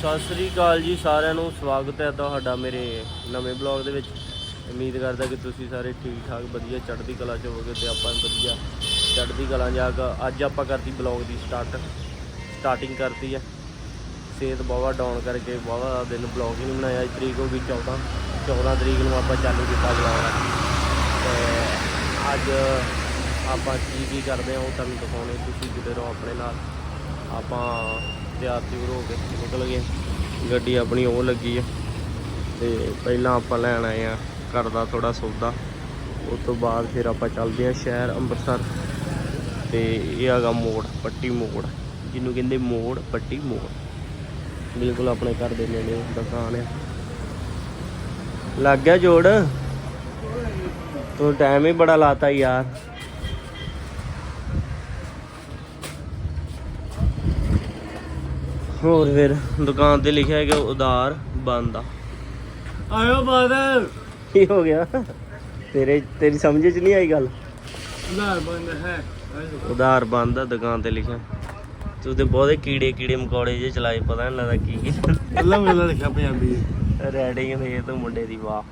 ਸਤਿ ਸ੍ਰੀ ਅਕਾਲ ਜੀ ਸਾਰਿਆਂ ਨੂੰ, ਸਵਾਗਤ ਹੈ ਤੁਹਾਡਾ ਮੇਰੇ ਨਵੇਂ ਬਲੌਗ ਦੇ ਵਿੱਚ। ਉਮੀਦ ਕਰਦਾ ਕਿ ਤੁਸੀਂ ਸਾਰੇ ਠੀਕ ਠਾਕ, ਵਧੀਆ, ਚੜ੍ਹਦੀ ਕਲਾ ਚ ਹੋਵੋਗੇ ਤੇ ਆਪਾਂ ਵਧੀਆ ਚੜ੍ਹਦੀ ਕਲਾ ਜਾ ਕੇ ਅੱਜ ਆਪਾਂ ਕਰਤੀ ਬਲੌਗ ਦੀ ਸਟਾਰਟ, ਸਟਾਰਟਿੰਗ ਕਰਤੀ ਹੈ ਸਿਹਤ ਬਹੁਤ ਡਾਊਨ ਕਰਕੇ ਬਹੁਤ ਦਿਨ ਬਲੌਗ ਹੀ ਨਹੀਂ ਬਣਾਇਆ ਅੱਜ ਤਰੀਕ ਹੋ ਗਈ 14 14 ਤਰੀਕ ਨੂੰ ਆਪਾਂ ਚਾਲੂ ਕੀਤਾ ਬਲੌਗ। ਤੇ ਅੱਜ ਆਪਾਂ ਕੀ ਕੀ ਕਰਦੇ ਹਾਂ ਉਹ ਤੁਹਾਨੂੰ ਦਿਖਾਉਣੇ, ਤੁਸੀਂ ਜੁੜੇ ਰਹੋ ਆਪਣੇ ਨਾਲ ਆਪਾਂ ਤਿਆਰ ਤਿਉਰ ਹੋ ਕੇ ਨਿਕਲ ਗਏ। ਗੱਡੀ ਆਪਣੀ ਉਹ ਲੱਗੀ ਆ। ਤੇ ਪਹਿਲਾਂ ਆਪਾਂ ਲੈਣ ਆਏ ਆ ਘਰ ਦਾ ਥੋੜਾ ਸੌਦਾ। ਉਸ ਤੋਂ ਬਾਅਦ ਫਿਰ ਆਪਾਂ ਚੱਲਦੇ ਆ ਸ਼ਹਿਰ ਅੰਮ੍ਰਿਤਸਰ। ਤੇ ਇਹ ਹੈਗਾ ਮੋੜ, ਪੱਟੀ ਮੋੜ। ਜਿਹਨੂੰ ਕਹਿੰਦੇ ਮੋੜ, ਪੱਟੀ ਮੋੜ। ਬਿਲਕੁਲ ਆਪਣੇ ਘਰ ਦੇ ਨੇੜੇ ਦੁਕਾਨ ਆ। ਲੱਗ ਗਿਆ ਜੋੜ? ਤੂੰ ਟਾਈਮ ਹੀ ਬੜਾ ਲਾਤਾ ਯਾਰ। ਹੋਰ ਫਿਰ ਦੁਕਾਨ ਤੇ ਲਿਖਿਆ ਹੈ ਕਿ ਉਧਾਰ ਬੰਦ ਆ। ਆਇਓ ਬਾਦਲ ਕੀ ਹੋ ਗਿਆ? ਤੇਰੇ ਤੇਰੀ ਸਮਝ ਚ ਨਹੀਂ ਆਈ ਗੱਲ? ਨਾ ਬੰਦ ਹੈ। ਉਧਾਰ ਬੰਦ ਆ ਦੁਕਾਨ ਤੇ ਲਿਖਿਆ। ਤੂੰ ਤੇ ਬਹੁਤੇ ਕੀੜੇ ਕੀੜੇ ਮਕੌੜੇ ਜੇ ਚਲਾਏ ਪਤਾ ਨਹੀਂ ਲੱਗਦਾ ਕੀ। ਕੀ ਅੱਲਾ ਮੇਲਾ ਲਿਖਿਆ ਪੰਜਾਬੀ ਰੈਡਿੰਗ ਦੇ ਤੂੰ ਮੁੰਡੇ ਦੀ ਵਾਹ।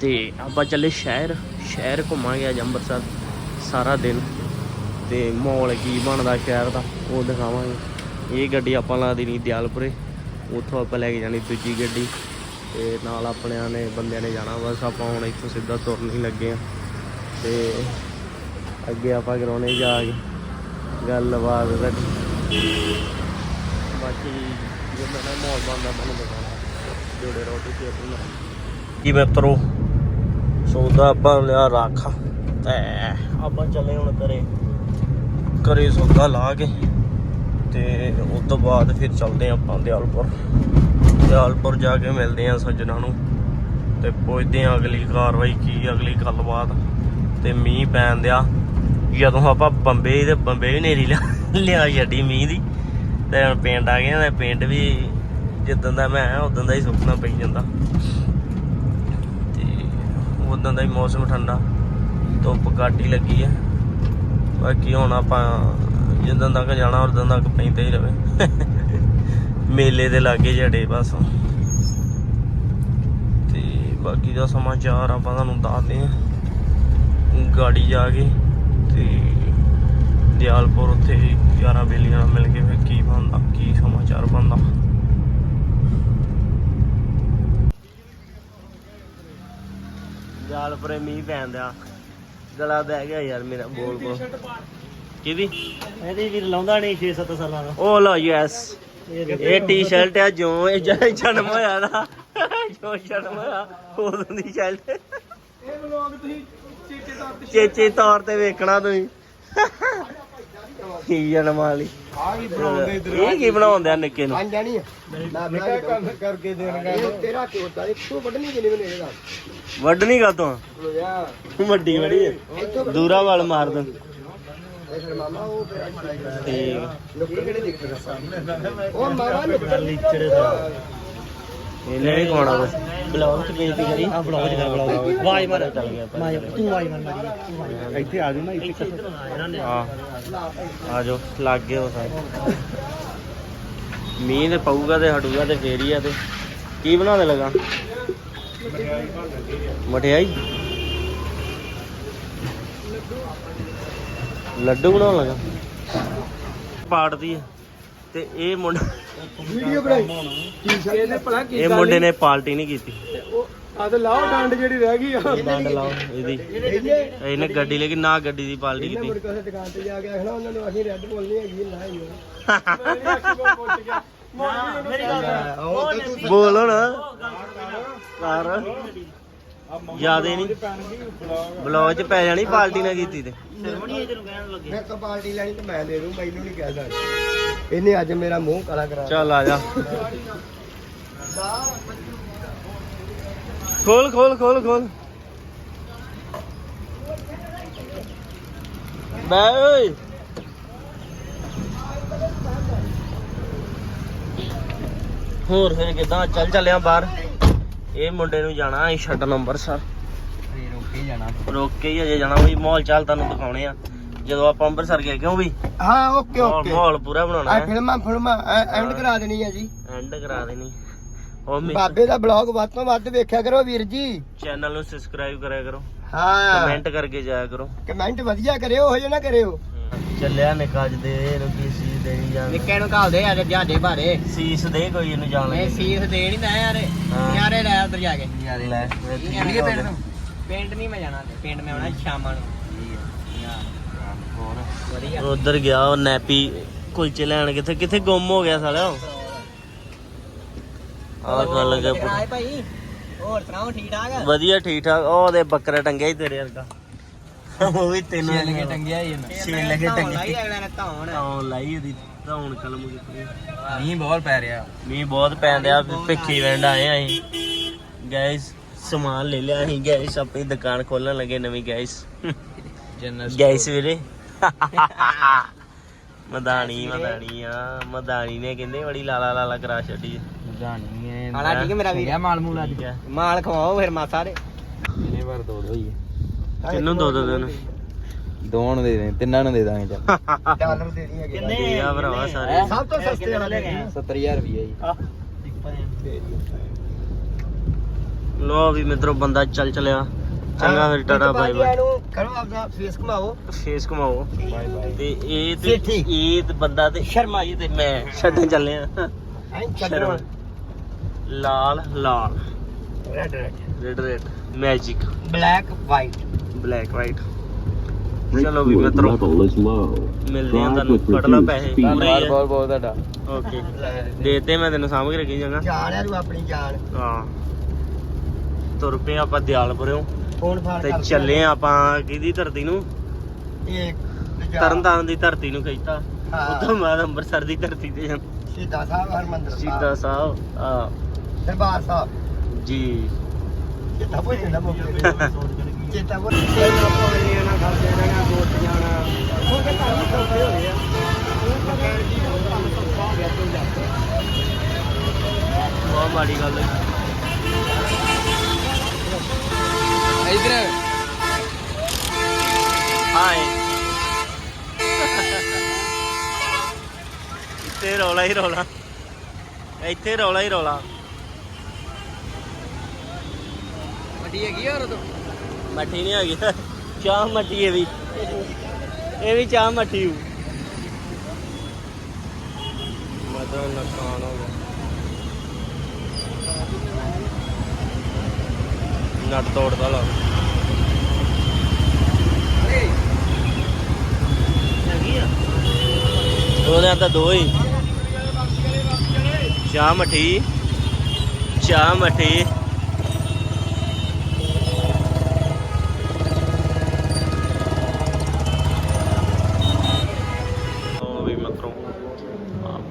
ਤੇ ਆਪਾਂ ਚੱਲੇ ਸ਼ਹਿਰ ਸ਼ਹਿਰ ਘੁੰਮਾਂਗੇ ਅੱਜ ਅੰਮ੍ਰਿਤਸਰ ਸਾਰਾ ਦਿਨ। ਤੇ ਮਾਹੌਲ ਕੀ ਬਣਦਾ ਸ਼ਹਿਰ ਦਾ, ਉਹ ਦਿਖਾਵਾਂਗੇ। ਇਹ ਗੱਡੀ ਆਪਾਂ ਲਾ ਦੇਣੀ ਦਿਆਲਪੁਰੇ। ਉੱਥੋਂ ਆਪਾਂ ਲੈ ਕੇ ਜਾਣੀ ਦੂਜੀ ਗੱਡੀ। ਤੇ ਨਾਲ ਆਪਣਿਆਂ ਨੇ, ਬੰਦਿਆਂ ਨੇ ਜਾਣਾ ਬਸ, ਆਪਾਂ ਹੁਣ ਇੱਥੋਂ ਸਿੱਧਾ ਤੁਰਨ ਹੀ ਲੱਗੇ ਆ। ਤੇ ਅੱਗੇ ਆਪਾਂ ਕਰਾਉਣੇ ਜਾ ਕੇ ਗੱਲਬਾਤ ਸਾਡੀ ਬਾਕੀ ਜੇ ਮੈਂ ਨਾ ਮਾਹੌਲ ਬਣਦਾ, ਤੁਹਾਨੂੰ ਦਿਖਾਉਣਾ। ਜੁੜੇ ਰਹੋ ਤੁਸੀਂ ਆਪਣੇ ਨਾਲ। ਕੀ ਮਿੱਤਰੋ, ਸੌਦਾ ਆਪਾਂ ਲਿਆ ਰੱਖ। ਤੇ, ਆਪਾਂ ਚੱਲੇ ਹੁਣ ਕਰੇ ਕਰੇ ਸੌਦਾ ਲਾ ਕੇ ਤੇ ਉਸ ਤੋਂ ਬਾਅਦ ਫਿਰ ਚੱਲਦੇ ਹਾਂ ਆਪਾਂ ਦਿਆਲਪੁਰ। ਦਿਆਲਪੁਰ ਜਾ ਕੇ ਮਿਲਦੇ ਹਾਂ ਸੱਜਣਾ ਨੂੰ ਤੇ ਪੁੱਛਦੇ ਹਾਂ ਅਗਲੀ ਕਾਰਵਾਈ ਕੀ ਅਗਲੀ ਗੱਲਬਾਤ। ਤੇ ਮੀਂਹ ਪੈਣ ਦਿਆ। ਜਦੋਂ ਆਪਾਂ ਬੰਬੇ ਤੇ ਬੰਬੇ ਵੀ ਨੇਰੀ ਲਿਆ ਛੱਡੀ ਮੀਂਹ ਦੀ, ਤੇ ਹੁਣ ਪਿੰਡ ਆ ਗਏ ਤੇ ਪਿੰਡ ਵੀ ਜਿੱਦਾਂ ਦਾ ਮੈਂ ਉਦੋਂ ਦਾ ਹੀ ਸੁੱਕਣਾ ਪਈ ਜਾਂਦਾ। ਤੇ ਉਦੋਂ ਦਾ ਹੀ ਮੌਸਮ ਠੰਡਾ, ਧੁੱਪ ਘੱਟ ਹੀ ਲੱਗੀ ਹੈ ਬਾਕੀ ਹੁਣ ਆਪਾਂ ਜਿੱਦਾਂ ਤੱਕ ਜਾਣਾ, ਉਦੋਂ ਤੱਕ ਪੈਂਦਾ ਹੀ ਰਵੇ। ਮੇਲੇ ਦੇ ਲਾਗੇ ਜੜੇ ਬਸ ਤੇ ਬਾਕੀ ਦਾ ਸਮਾਚਾਰ ਆਪਾਂ ਤੁਹਾਨੂੰ ਦੱਸਦੇ ਹਾਂ। ਗਾੜੀ ਜਾ ਕੇ ਤੇ ਦਿਆਲਪੁਰ ਉੱਥੇ 11 ਬੇਲੀਆਂ ਨਾਲ ਮਿਲ ਕੇ ਫਿਰ ਕੀ ਬਣਦਾ, ਕੀ ਸਮਾਚਾਰ ਬਣਦਾ। ਦਿਆਲਪੁਰੇ ਮੀਂਹ ਪੈਂਦਾ ਗਲਾ ਬਹਿ ਗਿਆ ਯਾਰ ਮੇਰਾ ਬੋਲ ਬੋਲ। ਕਿਹਦੀ? ਇਹਦੀ ਵੀਰ ਲਾਉਂਦਾ ਨਹੀਂ 6-7 ਸਾਲਾਂ ਦਾ। ਉਹ ਲੋ ਯੈਸ ਇਹ ਟੀ-ਸ਼ਰਟ ਆ ਜੋ ਇਹ ਜ- ਜਨਮ ਹੋਇਆ ਨਾ। ਜੋ ਜਨਮ ਹੋਇਆ ਉਦੋਂ ਦੀ ਸ਼ਰਟ ਇਹ ਵਲੌਗ ਤੁਸੀਂ ਚੀਚੇ ਤੌਰ ਤੇ ਚੇਚੇ ਤੌਰ ਤੇ ਵੇਖਣਾ ਤੁਸੀਂ। ਕੀ ਜਨਮ ਵਾਲੀ ਆ ਵੀ ਬਣਾਉਂਦੇ ਇਧਰ ਇਹ ਕੀ ਬਣਾਉਂਦੇ ਆ ਨਿੱਕੇ ਨੂੰ? ਜਾਣੀ ਹੈ ਨਾ ਨਿਕਾ ਕੰਮ ਕਰਕੇ ਦੇਣਗਾ ਇਹ ਤੇਰਾ ਕਿਉਂ ਤਾਂ? ਇਹ ਤੂੰ ਵੱਢਣੀ ਕਿ ਨਹੀਂ ਮੈਨੂੰ ਇਹਦਾ? ਵੱਢਣੀ ਕਾ ਤੂੰ ਵੱਡੀ ਹੈ ਇੱਥੋਂ ਦੂਰਾ ਵਾਲ ਮਾਰ ਦੋ। ਇਹ ਫਿਰ ਮਾਮਾ ਉਹ ਫਿਰ ਠੀਕ ਲੋਕੀ ਕਿਹੜੇ ਦੇਖਦੇ ਉਹ ਮਾਮਾ ਨੁੱਕਰ ਲੀਚੜੇ ਇਹਨੇ ਨਹੀਂ ਖਾਣਾ ਬਸ? ਬਲੌਗ ਚ ਬੇਇੱਜ਼ਤੀ ਕਰੀ। ਆ ਬਲੌਗ ਚ ਕਰ ਬਲੌਗ ਵਾਈ ਮਾਰ। ਚੱਲ ਗਿਆ ਮਾਈ ਤੂੰ ਵਾਈ ਮਾਰ। ਮਾਰੀ। ਇੱਥੇ ਆ ਜਾਣਾ ਇੱਥੇ ਆ ਆ ਲੱਗ ਗਏ ਉਹ ਸਾਰੇ। ਮੀਂਹ ਤੇ ਪਊਗਾ ਤੇ ਹਟੂਗਾ ਤੇ ਫੇਰ ਹੀ ਆ ਤੇ। ਕੀ ਬਣਾਉਣ ਲੱਗਾ? ਮਠਿਆਈ। ਲੱਡੂ ਬਣਾਉਣ ਲੱਗਾ। ਪਾੜਦੀ ਹੈ ਤੇ ਇਹ ਮੁੰਡਾ ਵੀਡੀਓ ਬਣਾਈ। ਇਹ ਮੁੰਡੇ ਨੇ ਪਾਰਟੀ ਨਹੀਂ ਕੀਤੀ। ਆ ਤੇ ਲਾਓ ਡੰਡ ਜਿਹੜੀ ਰਹਿ ਗਈ ਆ। ਡੰਡ ਲਾਓ ਇਹਦੀ। ਇਹਨੇ ਇਹਨੇ ਗੱਡੀ ਲੈ ਕੇ ਨਾ ਗੱਡੀ ਦੀ ਪਾਰਟੀ ਇਹਨੇ ਕੀਤੀ। ਮੁੜ ਕੇ ਉਸੇ ਦੁਕਾਨ ਤੇ ਜਾ ਕੇ ਆਖਣਾ ਉਹਨਾਂ ਨੂੰ ਅਸੀਂ ਰੈੱਡ ਬੋਲ ਨਹੀਂ ਹੈਗੀ ਨਾ ਹੀ ਮੇਰੀ ਗੱਲ ਉਹ ਤੇ ਤੂੰ ਬੋਲ ਹੁਣ। ਕਰ। ਜਿਆਦੇ ਨਹੀਂ। ਬਲੌਗ ਚ ਪੈ ਜਾਣੀ ਪਾਰਟੀ ਨਾ ਕੀਤੀ ਤੇ। ਸਰਮਣੀ ਇਹ ਤੈਨੂੰ ਕਹਿਣ ਲੱਗੇ ਮੈਂ ਕਪਾਲਟੀ ਲੈਣੀ ਤੇ ਮੈਂ ਦੇ ਦੂੰ ਮੈਨੂੰ ਨਹੀਂ ਕਹਿ ਸਕਦਾ। ਇਹਨੇ ਅੱਜ ਮੇਰਾ ਮੂੰਹ ਕਾਲਾ ਕਰਾ ਚੱਲ ਆ ਜਾ। ਖੋਲ ਖੋਲ ਖੋਲ ਖੋਲ। ਬੈ ਓਏ। ਹੋਰ ਫਿਰ ਕਿਦਾਂ? ਚੱਲ ਚੱਲਿਆ ਬਾਹਰ। ਇਹ ਮੁੰਡੇ ਨੂੰ ਜਾਣਾ ਅਸੀਂ ਛੱਡਣ ਅੰਮ੍ਰਿਤਸਰ। ਰੋਕੇ ਜਾਣਾ। ਰੋਕ ਕੇ ਹੀ ਅਜੇ ਜਾਣਾ ਵੀ ਮਾਹੌਲ ਚਾਲ ਤੁਹਾਨੂੰ ਦਿਖਾਉਣੇ ਆ। ਜਦੋਂ ਆਪਾਂ ਅੰਮ੍ਰਿਤਸਰ ਗਏ ਕਿਉਂ ਵੀ ਹਾਂ ਓਕੇ ਮਾਹੌਲ ਓਕੇ। ਮਾਹੌਲ ਪੂਰਾ ਬਣਾਉਣਾ ਆ ਹੈ। ਫਿਲਮਾਂ ਫਿਲਮਾਂ ਐਂਡ ਕਰਾ ਦੇਣੀ ਹੈ ਜੀ। ਐਂਡ ਕਰਾ ਦੇਣੀ। ਉਹ ਮੇ ਬਾਬੇ ਦਾ ਬਲੌਗ ਵੱਧ ਤੋਂ ਵੱਧ ਵੇਖਿਆ ਕਰੋ ਵੀਰ ਜੀ। ਚੈਨਲ ਨੂੰ ਸਬਸਕ੍ਰਾਈਬ ਕਰਿਆ ਕਰੋ। ਹਾਂ। ਕਮੈਂਟ ਕਰਕੇ ਜਾਇਆ ਕਰੋ। ਕਮੈਂਟ ਵਧੀਆ ਕਰਿਓ ਉਹ ਨਾ ਕਰਿਓ। ਚੱਲਿਆ ਨਿਕਾਜ ਦੇ ਇਹਨੂੰ ਕੀ ਸੀਸ ਦੇਣੀ ਜਾਣ। ਨਿੱਕੇ ਨੂੰ ਘਾਲਦੇ ਆ ਜਾਂਦੇ ਬਾਰੇ। ਸੀਸ ਦੇ ਕੋਈ ਇਹਨੂੰ ਜਾਣ ਲੱਗੇ ਸੀਸ ਦੇ ਨਹੀਂ ਨਾ ਯਾਰ। ਹਾਂ। ਯਾਰੇ ਲੈ ਉਧਰ ਜਾ ਕੇ। ਲੈ। ਚੱਲੀਏ ਪਿੰਡ ਨੂੰ। ਪਿੰਡ ਨਹੀਂ ਮੈਂ ਜਾਣਾ ਪਿੰਡ ਮੈਂ ਆਉਣਾ ਸ਼ਾਮਾਂ ਨੂੰ। ਉਧਰ ਗਿਆ ਉਹ ਨੈਪੀ ਕੁਲਚੇ ਲੈਣ। ਕਿੱਥੇ ਕਿੱਥੇ ਗੁੰਮ ਹੋ ਗਿਆ ਸਾਲਾ ਉਹ? ਆਹ ਗੱਲ ਲੱਗਾ ਪੁੱਤ। ਆਏ ਭਾਈ? ਹੋਰ ਸੁਣਾਓ ਠੀਕ ਠਾਕ ਵਧੀਆ ਠੀਕ ਠਾਕ ਉਹ ਉਹਦੇ ਬੱਕਰਾ ਟੰਗਿਆ ਹੀ ਤੇਰੇ ਵਰਗਾ। ਉਹ ਵੀ ਤੈਨੂੰ ਟੰਗਿਆ ਹੀ ਛੇ ਲੱਗੇ ਟੰਗੇ। ਲਾਈ ਅਗਲੇ ਨੇ ਧੌਣ। ਤਾਂ ਲਾਈ ਉਹਦੀ। ਧੌਣ ਕਲਮ ਕੀਤੀ ਮੀਂਹ ਬਹੁਤ ਪੈ ਰਿਹਾ। ਮੀਂਹ ਬਹੁਤ ਪੈਣ ਡਿਆ ਭਿੱਖੀ ਵੰਡ ਆਏ ਆ ਅਸੀਂ। ਗਾਇਸ ਸਮਾਨ ਲੈ ਲਿਆ ਅਸੀਂ। ਗਾਇਸ ਆਪਣੀ ਦੁਕਾਨ ਖੋਲਣ ਲੱਗੇ ਨਵੀਂ ਗਾਇਸ। ਗਾਇਸ ਵੀਰੇ। ਮਦਾਨੀ ਮਦਾਨੀ ਆ। ਮਦਾਨੀ ਨੇ ਕਹਿੰਦੇ ਬੜੀ ਲਾਲਾ ਲਾਲਾ ਕਰਾ ਛੱਡੀ। ਹਾਲਾ ਠੀਕ ਹੈ ਮੇਰਾ ਵੀਰ? ਮਾਲ ਮੂਲ ਠੀਕ ਹੈ। ਮਾਲ ਖਵਾਓ ਫਿਰ ਮਾਸਾ ਦੇ। ਇਹਨੇ ਵਾਰ ਦੋ ਦੋ ਹੀ ਤੈਨੂੰ ਦੋ ਦੋ ਦਿਨ ਦੋਣ ਦੇ ਦੇ ਤਿੰਨਾਂ ਨੂੰ ਦੇ ਦਾਂਗੇ ਚੱਲ। ਡਾਲਰ ਦੇ ਦੀ ਹੈਗੇ ਦੇ ਆ ਭਰਾਵਾ ਸਾਰੇ। ਸਭ ਤੋਂ ਸਸਤੇ ਵਾਲਾ ਲੈ ਗਏ 70000 ਰੁਪਏ ਜੀ। ਲੋ ਵੀ ਮਿੱਤਰੋ ਬੰਦਾ ਚੱਲ ਚਲਿਆ। ਚੰਗਾ ਫਿਰ ਟਾਟਾ ਬਾਈ ਬਾਈ ਕਰੋ ਆਪਣਾ ਫੇਸ ਘਮਾਓ। ਫੇਸ ਘਮਾਓ। ਬਾਏ ਬਾਏ ਤੇ ਇਹ ਤੇ ਸੇਠੀ। ਇਹ ਤੇ ਬੰਦਾ ਤੇ ਸ਼ਰਮਾ ਜੀ ਤੇ। ਮੈਂ। ਛੱਡਣ ਚੱਲੇ ਆ। ਐਂ ਚੱਲੋ ਲਾਲ ਲਾਲ। Red red red red magic black white black white ਚਲੋ ਵੀ ਮਿੱਤਰੋ ਮਿਲਦੇ ਆ ਤੁਹਾਨੂੰ ਲਾ ਪੈਸੇ। ਧੰਨਵਾਦ ਬਹੁਤ ਬਹੁਤ ਤੁਹਾਡਾ। ਓਕੇ ਦੇਤੇ ਮੈਂ ਤੈਨੂੰ ਸਾਂਭ ਕੇ ਰੱਖੀ ਜਾਂਗਾ ਜਾਣ ਆ ਤੂੰ ਆਪਣੀ ਜਾਨ ਹਾਂ। ਤੁਰ ਪਏ ਆਪਾਂ ਦਿਆਲਪੁਰਿਓਂ ਫੋਨ ਫਾਨ ਤੇ ਚੱਲੇ ਆਪਾਂ ਕਿਹਦੀ ਧਰਤੀ ਨੂੰ? ਇੱਕ ਤਰਨਤਾਰਨ ਦੀ ਧਰਤੀ ਨੂੰ ਕਹਿੰਦਾ ਹਾਂ। ਉਦੋਂ ਬਾਅਦ ਅੰਮ੍ਰਿਤਸਰ ਦੀ ਧਰਤੀ ਤੇ ਜਾਂ ਸਿੱਧਾ ਸਾਹਿਬ ਹਰਮੰਦਰ ਸ਼ਹੀਦਾਂ ਸਾਹਿਬ ਆ ਦਰਬਾਰ ਸਾਹਿਬ। ਜੀ। ਚੇਤਾ ਭੁੱਲ ਜਾਂਦਾ ਮੋਕੇ ਚੇਤਾ ਭੁੱਲ ਜਾਂਦਾ ਪੌੜੀ ਨਾ ਖਾਦੇ ਨਾ ਦੋਸਤ ਜਾਣਾ ਉਹ ਤੇ ਘਰ ਵੀ ਸੌਖੇ ਹੋ ਗਏ ਆ। ਉਹ ਤਾਂ ਕਹਿਣ ਦੀ ਕੰਮ ਸੌਖਾ ਹੋ ਗਿਆ ਤੂੰ ਜਾ ਬਹੁਤ ਮਾੜੀ ਗੱਲ ਹੈ। ਇਧਰ ਹਾਏ ਇੱਥੇ ਰੌਲਾ ਹੀ ਰੌਲਾ। ਇੱਥੇ ਰੌਲਾ ਹੀ ਰੌਲਾ। ਵੱਡੀ ਹੈਗੀ ਹੋਰ ਤੋਂ ਮੱਠੀ ਨਹੀਂ ਹੈਗੀ। ਚਾਹ ਮੱਠੀ ਇਹ ਵੀ। ਇਹ ਵੀ ਚਾਹ ਮੱਠੀ ਹੂ ਮਤਲਬ ਨੁਕਸਾਨ ਹੋ ਗਿਆ। ਨਟ ਤੋੜਦਾ ਲਾ। ਉਹਦੇ ਤਾਂ ਦੋ ਹੀ। ਚਾਹ ਮੱਠੀ। ਚਾਹ ਮੱਠੀ।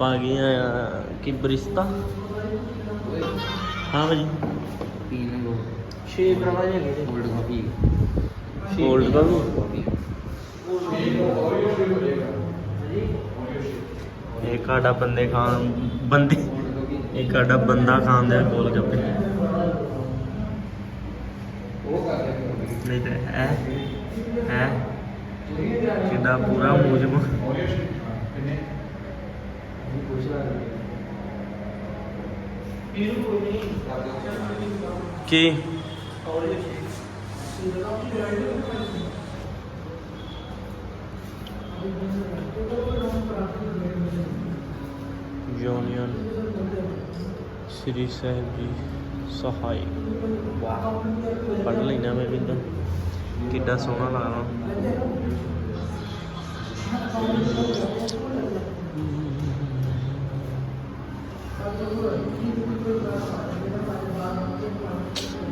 ਆਪਾਂ ਗਏ ਆ ਕਿ ਬਰਿਸਤਾ? ਹਾਂ ਭਾਜੀ। ਛੇ ਕਾਫੀ ਕੋਲਡ ਕਾਫੀ ਇਹ ਕਾਡਾ ਬੰਦੇ ਖਾਣ ਬੰਦੇ ਇਹ ਕਾਡਾ ਬੰਦਾ ਖਾਂਦਾ ਹੈ ਗੋਲ ਗੱਪੇ? ਨਹੀਂ ਤੇ ਹੈ ਹੈ। ਕਿੱਡਾ ਪੂਰਾ ਮੂਜਮ ਕੀ? ਯੂਨੀਅਨ ਸ੍ਰੀ ਸਾਹਿਬ ਜੀ ਸਹਾਈ ਵਾਹ ਪੜ ਲੈਣਾ ਮੈਂ ਵੀ ਤਾਂ। ਕਿੱਡਾ ਸੋਹਣਾ ਲੱਗਦਾ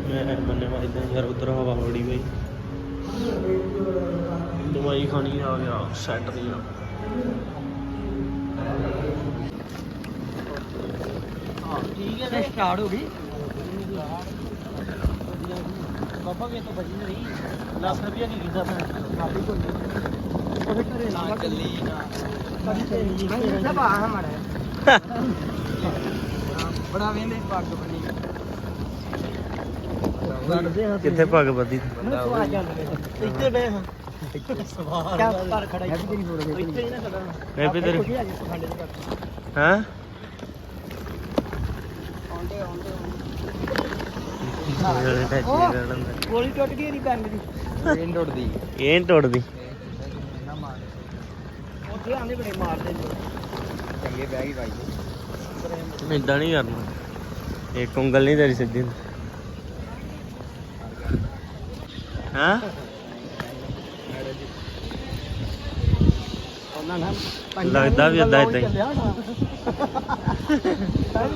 ਮੈਂ ਮੰਨੇ ਵਾਇਦਾ ਯਾਰ ਉਧਰ ਹਵਾ ਬੜੀ ਪਈ ਦਵਾਈ ਖਾਣੀ ਆ ਗਿਆ ਸੈੱਟ ਦੀ ਆ। ਠੀਕ ਹੈ ਸਟਾਰਟ ਹੋ ਗਈ। ਬਾਬਾ ਵੀ ਤਾਂ ਬਜੀ ਨਹੀਂ। ਲੱਖ ਰੁਪਇਆ ਕੀ ਕੀਤਾ ਮੈਂ ਕਾਫੀ ਕੋਈ ਉਹ ਘਰੇ ਨਾ ਚੱਲੀ ਨਾ। ਕਦੀ ਤੇ ਨਹੀਂ ਸਭ ਆ ਹਮਾਰਾ ਬੜਾ ਵੇਂਦੇ ਪੱਗ ਬਣੀ ਕਿੱਥੇ ਭਗ ਬੱਦੀ ਮੈਨੂੰ ਸਵਾਦ ਜਾਂਦੇ ਇੱਥੇ ਬੈ ਹਾਂ। ਕਿਆ ਪਰ ਖੜਾ ਹੈ ਇੱਥੇ ਹੀ ਨਾ ਖੜਾ ਮੈਂ ਵੀ ਤੇਰੇ ਹਾਂ? ਆਉਂਦੇ ਆਉਂਦੇ ਗੋਲੀ ਟੁੱਟ ਗਈ ਨਹੀਂ ਪੈਣ ਦੀ ਟ੍ਰੇਨ ਟੁੱਟਦੀ। ਨੀ ਟੁੱਟਦੀ। ਨਾ ਮਾਰ ਉੱਥੇ ਆਂਦੇ ਬੜੇ ਮਾਰਦੇ ਚੰਗੇ ਬਹਿ ਗਈ ਭਾਈ ਇਦਾਂ ਨਹੀਂ ਕਰਨਾ। ਇੱਕ ਉਂਗਲ ਨਹੀਂ ਤੇਰੀ ਸਿੱਧੀ। ਹਾਂ? ਲੱਗਦਾ ਵੀ ਏਦਾਂ ਏਦਾਂ ਹੀ।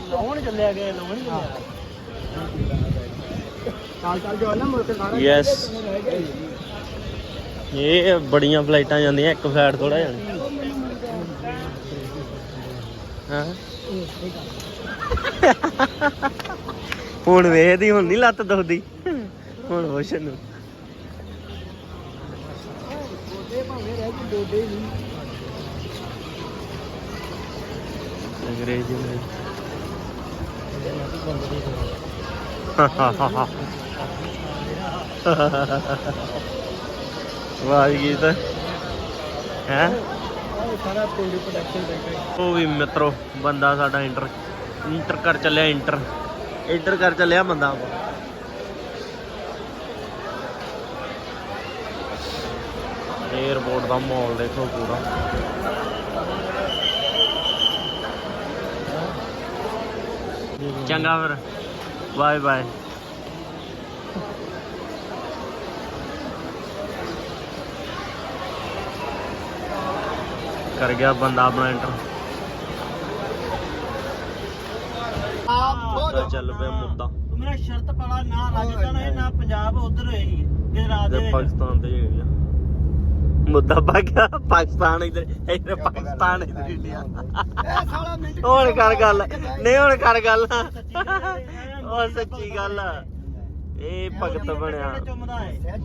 ਲਾਉਣ ਚੱਲਿਆ ਗਿਆ ਲਾਉਣ ਚੱਲਿਆ ਚਾਲ ਜੋ ਨਾ ਮੁੜ ਸਾਰਾ Yes. ਇਹ ਬੜੀਆਂ ਫਲਾਈਟਾਂ ਜਾਂਦੀਆਂ, ਇੱਕ ਫਲਾਈਟ ਥੋੜਾ ਜਾਂਦੀ ਹਾਂ? ਹੁਣ ਵੇਖਦੀ, ਹੁਣ ਨਹੀਂ ਲੱਤ ਦੁਖਦੀ। ਹੁਣ ਹੋਸ਼ ਨੂੰ ਗੋਡੇ ਅੰਗਰੇਜ਼ੀ में ਵਾਹ ਗੀਤ ਹੈ? ਸਾਰਾ ਪਿੰਡ ਪ੍ਰੋਡਕਸ਼ਨ ਬੈਠਾ ਉਹ ਵੀ ਮਿੱਤਰੋ, ਬੰਦਾ ਸਾਡਾ ਇੰਟਰ ਇੰਟਰ ਕਰ ਚੱਲਿਆ, ਇੰਟਰ। ਇੰਟਰ ਕਰ ਚੱਲਿਆ ਬੰਦਾ ਆਪਾਂ 에어ਪੋਰਟ ਦਾ ਮਾਹੌਲ ਦੇਖੋ ਪੂਰਾ। ਚੰਗਾ ਫਿਰ। ਬਾਏ ਬਾਏ ਕਰ ਗਿਆ ਬੰਦਾ ਆਪਣਾ ਇੰਟਰ ਮੁੱਦਾ ਚੱਲ ਪਿਆ ਮੁੱਦਾ। ਤੂੰ ਮੇਰਾ ਸ਼ਰਤ ਪਾਲਾ ਨਾ ਰਾਜਸਥਾਨ ਹੈ ਨਾ ਪੰਜਾਬ ਉਧਰ ਸੀ। ਗੁਜਰਾਤ ਦੇ ਪਾਕਿਸਤਾਨ ਤੇ ਹੈਗੀ ਆ। ਮੁੱਦਾ ਪਾ ਗਿਆ ਪਾਕਿਸਤਾਨ ਇਧਰ ਇਧਰ ਪਾਕਿਸਤਾਨ ਇਧਰ ਇੰਡੀਆ। ਇਹ ਸਾਲਾ ਮਿੰਟ ਹੁਣ ਕਰ ਗੱਲ। ਨਹੀਂ ਹੁਣ ਕਰ ਗੱਲ। ਉਹ ਸੱਚੀ ਗੱਲ ਇਹ ਭਗਤ ਬਣਿਆ। ਚੁੰਮਦਾ ਹੈ?